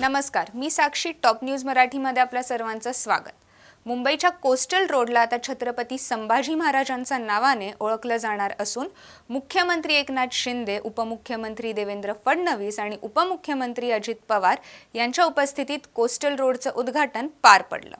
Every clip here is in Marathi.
नमस्कार मी साक्षी टॉप न्यूज मराठीमध्ये आपल्या सर्वांचं स्वागत. मुंबईच्या कोस्टल रोडला आता छत्रपती संभाजी महाराजांच्या नावाने ओळखलं जाणार असून मुख्यमंत्री एकनाथ शिंदे उपमुख्यमंत्री देवेंद्र फडणवीस आणि उपमुख्यमंत्री अजित पवार यांच्या उपस्थितीत कोस्टल रोडचं उद्घाटन पार पडलं.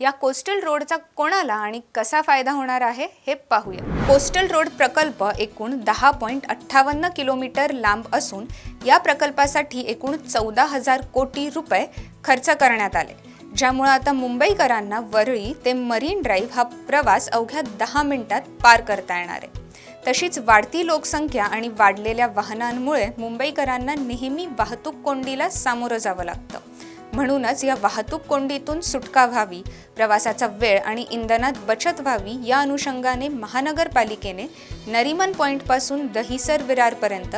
या कोस्टल रोडचा कोणाला आणि कसा फायदा होणार आहे हे पाहूया. कोस्टल रोड प्रकल्प एकूण दहा पॉईंट अठ्ठावन्न किलोमीटर लांब असून या प्रकल्पासाठी एकूण चौदा हजार कोटी रुपये खर्च करण्यात आले. ज्यामुळं आता मुंबईकरांना वरळी ते मरीन ड्राईव्ह हा प्रवास अवघ्या दहा मिनिटात पार करता येणार आहे. तशीच वाढती लोकसंख्या आणि वाढलेल्या वाहनांमुळे मुंबईकरांना नेहमी वाहतूक कोंडीला सामोरं जावं लागतं. म्हणूनच या वाहतूक कोंडीतून सुटका व्हावी प्रवासाचा वेळ आणि इंधनात बचत व्हावी या अनुषंगाने महानगरपालिकेने नरिमन पॉईंटपासून दहिसर विरारपर्यंत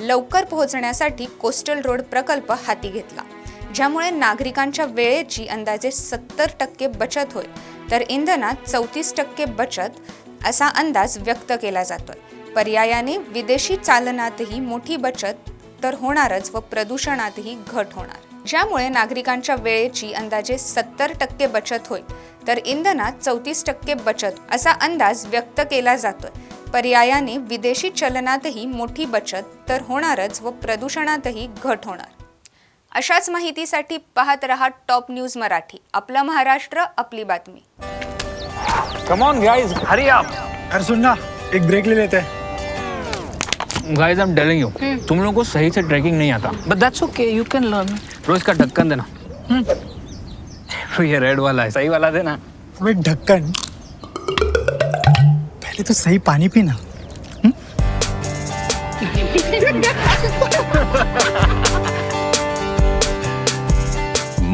लवकर पोहोचण्यासाठी कोस्टल रोड प्रकल्प हाती घेतला. ज्यामुळे नागरिकांच्या वेळेची अंदाजे सत्तर टक्के बचत होईल. तर इंधनात चौतीस टक्के बचत असा अंदाज व्यक्त केला जातोय. पर्यायाने विदेशी चालनातही मोठी बचत तर होणारच व प्रदूषणातही घट होणार. ज्यामुळे नागरिकांच्या वेळेची अंदाजे सत्तर टक्के बचत होईल. तर इंधनात चौतीस टक्के बचत असा अंदाज व्यक्त केला जातोय. पर्यायाने विदेशी चलनातही मोठी बचत तर होणारच व प्रदूषणातही घट होणार. अशाच माहितीसाठी पाहत रहा टॉप न्यूज़ मराठी. आपला महाराष्ट्र आपली बातमी. Come on guys hurry up अरे सुन ना एक ब्रेक ले लेते. हैं guys I am telling you तुम लोगों को सही से ट्रैकिंग नहीं आता. But that's okay, you can learn. रोज का ढक्कन देना. तो ये रेड वाला है सही वाला देना. अबे ढक्कन. पहले तो सही पानी पीना.